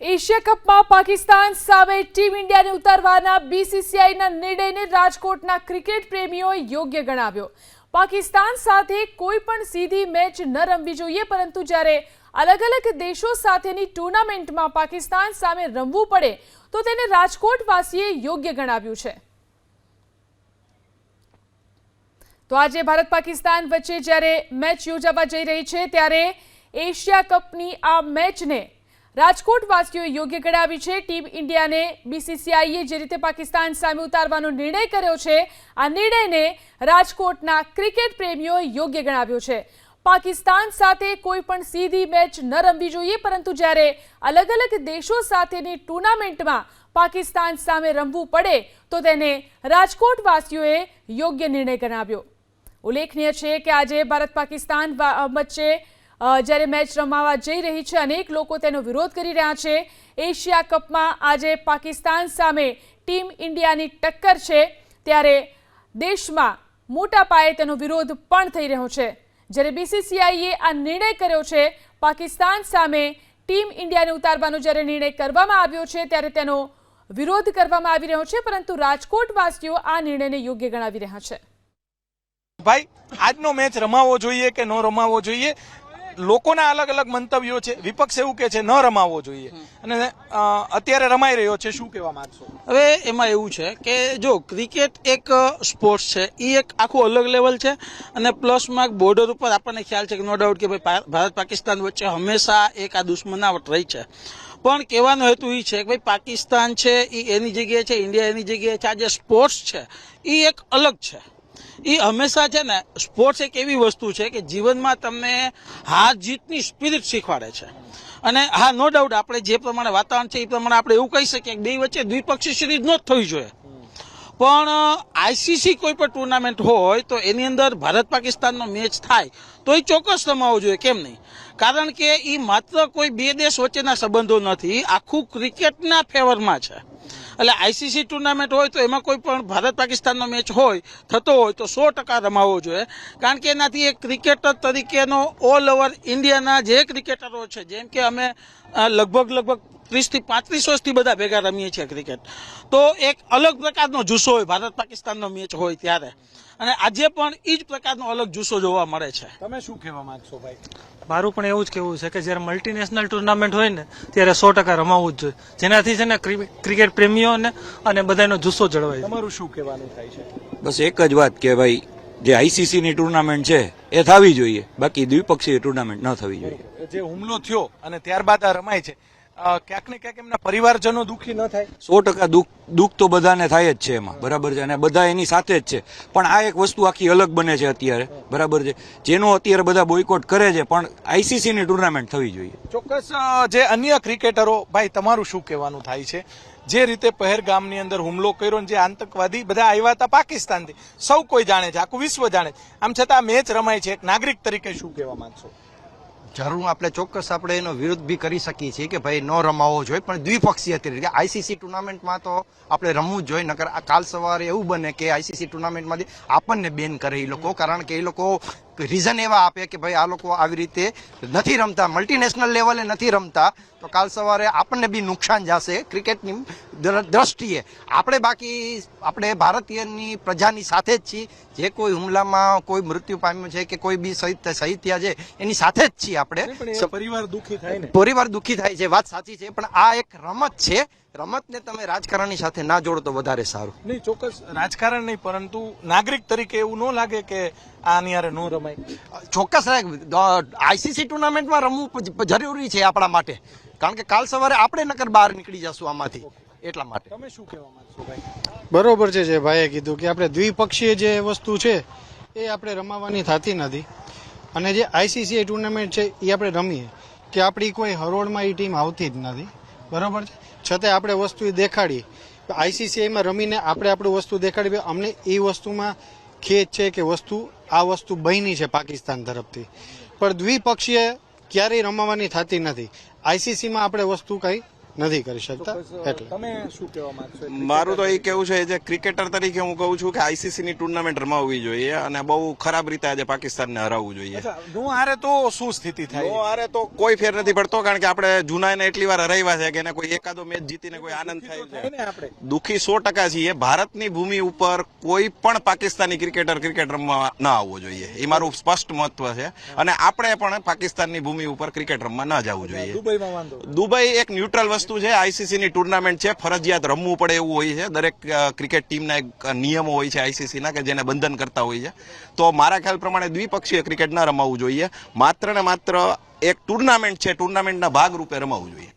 Asia કપમાં પાકિસ્તાન સામે team ઇન્ડિયાને ઉતારવાના બીસીસીઆઈના નિર્ણયને રાજકોટના ક્રિકેટ પ્રેમીઓએ યોગ્ય ગણાવ્યો. પાકિસ્તાન સાથે કોઈ પણ સીધી મેચ ન રમવી જોઈએ, પરંતુ જ્યારે અલગ અલગ દેશો સાથેની ટુર્નામેન્ટમાં પાકિસ્તાન સામે રમવું પડે, તો તેને રાજકોટવાસીએ યોગ્ય ગણાવ્યું છે. તો આજે ભારત પાકિસ્તાન વચ્ચે જ્યારે મેચ યોજાવા જઈ રહી છે, ત્યારે એશિયા કપની આ મેચને રાજકોટવાસીઓએ યોગ્ય ગણાવી છે. ટીમ ઇન્ડિયાને બીસીસીઆઈએ જે રીતે પાકિસ્તાન સામે ઉતારવાનો નિર્ણય કર્યો છે, આ નિર્ણયને રાજકોટના ક્રિકેટ પ્રેમીઓએ યોગ્ય ગણાવ્યો છે. પાકિસ્તાન સાથે કોઈ પણ સીધી મેચ ન રમવી જોઈએ, પરંતુ જ્યારે અલગ અલગ દેશો સાથેની ટુર્નામેન્ટમાં પાકિસ્તાન સામે રમવું પડે, તો તેને રાજકોટવાસીઓએ યોગ્ય નિર્ણય ગણાવ્યો. ઉલ્લેખનીય છે કે આજે ભારત પાકિસ્તાન વચ્ચે જ્યારે મેચ રમાવા જઈ રહી છે, અનેક લોકો તેનો વિરોધ કરી રહ્યા છે. એશિયા કપમાં આજે પાકિસ્તાન સામે ટીમ ઇન્ડિયાની ટક્કર છે. ત્યારે દેશમાં મોટા પાયે તેનો વિરોધ પણ થઈ રહ્યો છે. જ્યારે બીસીસીઆઈએ આ નિર્ણય કર્યો છે, પાકિસ્તાન સામે ટીમ ઇન્ડિયાને ઉતારવાનો જ્યારે નિર્ણય કરવામાં આવ્યો છે, ત્યારે તેનો વિરોધ કરવામાં આવી રહ્યો છે, પરંતુ રાજકોટવાસીઓ આ નિર્ણયને યોગ્ય ગણાવી રહ્યા છે. ભાઈ, આજનો મેચ રમાવો જોઈએ કે ન રમાવો જોઈએ? લોકોના અલગ અલગ મંતવ્યો છે. વિપક્ષ એવું કે છે, ન રમાવો જોઈએ. અને અત્યારે રમાઈ રહ્યો છે. શું કહેવા માંગશો? હવે એમાં એવું છે કે જો ક્રિકેટ એક સ્પોર્ટ્સ છે. એ એક આખું અલગ લેવલ છે. અને પ્લસ માર્ક બોર્ડર ઉપર આપણને ખ્યાલ છે કે નો ડાઉટ કે ભાઈ ભારત પાકિસ્તાન વચ્ચે હંમેશા એક આ દુશ્મનાવટ રહી છે. પણ કહેવાનો હેતુ એ છે કે ભાઈ પાકિસ્તાન છે એ એની જગ્યાએ છે, ઇન્ડિયા એની જગ્યાએ છે. આ જે સ્પોર્ટ્સ છે એ એક અલગ છે. એ હંમેશા છે ને સ્પોર્ટ્સ એક એવી વસ્તુ છે કે જીવનમાં તમને હાર જીતની સ્પિરિટ શીખવાડે છે. અને હા નો ડાઉટ આપણે જે પ્રમાણે વાતાવરણ છે એ પ્રમાણે આપણે એવું કહી શકીએ કે બે વચ્ચે દ્વિપક્ષી સિરીઝ ન જ થવી જોઈએ. પણ આઈસીસી કોઈ પણ ટુર્નામેન્ટ હોય તો એની અંદર ભારત પાકિસ્તાનનો મેચ થાય તો એ ચોક્કસ રમાવો જોઈએ, કેમ નહીં? કારણ કે એ માત્ર કોઈ બે દેશ વચ્ચેના સંબંધો નથી, આખું ક્રિકેટના ફેવરમાં છે. એટલે આઈસીસી ટુર્નામેન્ટ હોય તો એમાં કોઈ પણ ભારત પાકિસ્તાનનો મેચ હોય, થતો હોય તો સો ટકા રમાવવો જોઈએ. કારણ કે એનાથી એક ક્રિકેટર તરીકેનો ઓલ ઓવર ઇન્ડિયાના જે ક્રિકેટરો છે, જેમ કે અમે લગભગ લગભગ ત્રીસથી પાંત્રીસ વર્ષથી બધા ભેગા રમીએ છીએ ક્રિકેટ તો એક અલગ પ્રકારનો જુસ્સો હોય ભારત પાકિસ્તાનનો મેચ હોય ત્યારે. અને આજે પણ એ જ પ્રકારનો અલગ જુસ્સો જોવા મળે છે. તમે શું કહેવા માંગશો ભાઈ? મારું પણ એવું જ કેવું છે કે જ્યારે મલ્ટીનેશનલ ટુર્નામેન્ટ હોય ને ત્યારે સો ટકા રમાવવું જ જોઈએ. જેનાથી છે ને ક્રિ- ક્રિકેટ પ્રેમીઓને અને બધાનો જુસ્સો જળવાય. છે. તમારું શું કહેવાનું થાય છે? બસ એક જ વાત કે ભાઈ જે આઈસીસી ની ટુર્નામેન્ટ છે એ થવી જોઈએ. બાકી દ્વિપક્ષીય ટુર્નામેન્ટ ન થવી જોઈએ. જે હુમલો થયો અને ત્યારબાદ આ રમાય છે ક્યાંક ને ક્યાંક એમના પરિવારજનો દુઃખી ન થાય. સો ટકા દુઃખ દુઃખ તો બધાને થાય જ છે એમાં. બરાબર છે? અને બધા એની સાથે જ છે. પણ આ એક વસ્તુ આખી અલગ બને છે અત્યારે. બરાબર છે? જેનો અત્યારે બધા બોયકોટ કરે છે પણ આઈસીસીની ટુર્નામેન્ટ થવી જોઈએ. ચોક્કસ જે અન્ય ક્રિકેટરો ભાઈ તમારું શું કહેવાનું થાય છે? જે રીતે પહેરગામની અંદર હુમલો કર્યો જે આતંકવાદી બધા આવ્યા હતા પાકિસ્તાનથી સૌ કોઈ જાણે છે આખું વિશ્વ જાણે છે. આમ છતાં આ મેચ રમાય છે. એક નાગરિક તરીકે શું કહેવા માંગશો? જરૂર આપણે ચોક્કસ આપણે એનો વિરોધ બી કરી શકીએ છીએ કે ભાઈ ન રમાવો જોઈએ, પણ દ્વિપક્ષીય રીતે આઈસીસી ટુર્નામેન્ટમાં તો આપણે રમવું જ જોઈએ, નકર કાલ સવારે એવું બને કે આઈસીસી ટુર્નામેન્ટમાંથી આપણને બેન કરે એ લોકો, કારણ કે એ લોકો રીઝન એવા આપે કે ભાઈ આ લોકો આવી રીતે નથી રમતા મલ્ટીનેશનલ લેવલે નથી રમતા તો કાલ સવારે આપણને બી નુકસાન જશે ક્રિકેટની દ્રષ્ટિએ. આપણે બાકી આપણે ભારતીયની પ્રજાની સાથે જ છીએ. જે કોઈ હુમલામાં કોઈ મૃત્યુ પામ્યું છે કે કોઈ બી શહીદ શહીદ થયા છે એની સાથે જ છીએ આપણે. પરિવાર દુખી થાય ને. પરિવાર દુઃખી થાય છે વાત સાચી છે પણ આ એક રમત છે. રમતને તમે રાજકારણની સાથે ના જોડો તો વધારે સારું. નહીં ચોક્કસ રાજકારણ નહીં પરંતુ નાગરિક તરીકે એવું ન લાગે કે આની હારે ન રમાય. ચોક્કસ આઈસીસી ટુર્નામેન્ટમાં રમવું જરૂરી છે આપણા માટે. કારણ કે કાલ સવારે આપણે નકર બહાર નીકળી જશું આમાંથી એટલા માટે. તમે શું કહેવા માંગશો ભાઈ? બરોબર છે જે ભાઈએ કીધું કે આપણે દ્વિપક્ષીય જે વસ્તુ છે એ આપણે રમાવાની થતી નથી. અને જે આઈસીસી ટુર્નામેન્ટ છે એ આપણે રમીએ. કે આપણી કોઈ હરોળમાં એ ટીમ આવતી જ નથી. બરોબર છે? છતાંય આપણે વસ્તુ એ દેખાડીએ. આઈસીસીઆઈમાં રમીને આપણે આપણું વસ્તુ દેખાડી અમને એ વસ્તુમાં ખેદ છે કે વસ્તુ આ વસ્તુ બની છે પાકિસ્તાન તરફથી. પણ દ્વિપક્ષીય ક્યારેય રમાવાની થતી નથી. આઈસીસીમાં આપણે વસ્તુ કંઈ નથી કરી શકતા. એટલે. તમે શું કહેવા માંગશો મારું તો એ કેવું છે જે ક્રિકેટર તરીકે હું કહું છું કે આઈસીસી ની ટુર્નામેન્ટ રમાવવી જોઈએ અને બહુ ખરાબ રીતે આજે પાકિસ્તાનને હરાવવું જોઈએ. અચ્છા હારે તો શું સ્થિતિ થાય? તો હારે તો કોઈ ફેર નથી પડતો કારણ કે આપણે જૂના એને એટલી વાર હરાવ્યા છે કે એને કોઈ એકાદો મેચ જીતીને કોઈ આનંદ થાય છે. દુખી સો ટકા છીએ. ભારતની ભૂમિ ઉપર કોઈ પણ પાકિસ્તાની ક્રિકેટર ક્રિકેટ રમવા ના આવવો જોઈએ. એ મારું સ્પષ્ટ મહત્વ છે. અને આપણે પણ પાકિસ્તાનની ભૂમિ ઉપર ક્રિકેટ રમવા ન જવું જોઈએ. દુબઈમાં દુબઈ એક ન્યુટ્રલ વસ્તુ છે આઈસીસીની ટુર્નામેન્ટ છે, ફરજિયાત રમવું પડે એવું હોય છે. દરેક ક્રિકેટ ટીમના એક નિયમો હોય છે આઈસીસીના કે જેને બંધન કરતા હોય છે. તો મારા ખ્યાલ પ્રમાણે દ્વિપક્ષીય ક્રિકેટ ન રમાવવું જોઈએ. માત્ર ને માત્ર એક ટુર્નામેન્ટ છે ટુર્નામેન્ટના ભાગ રૂપે રમાવવું જોઈએ.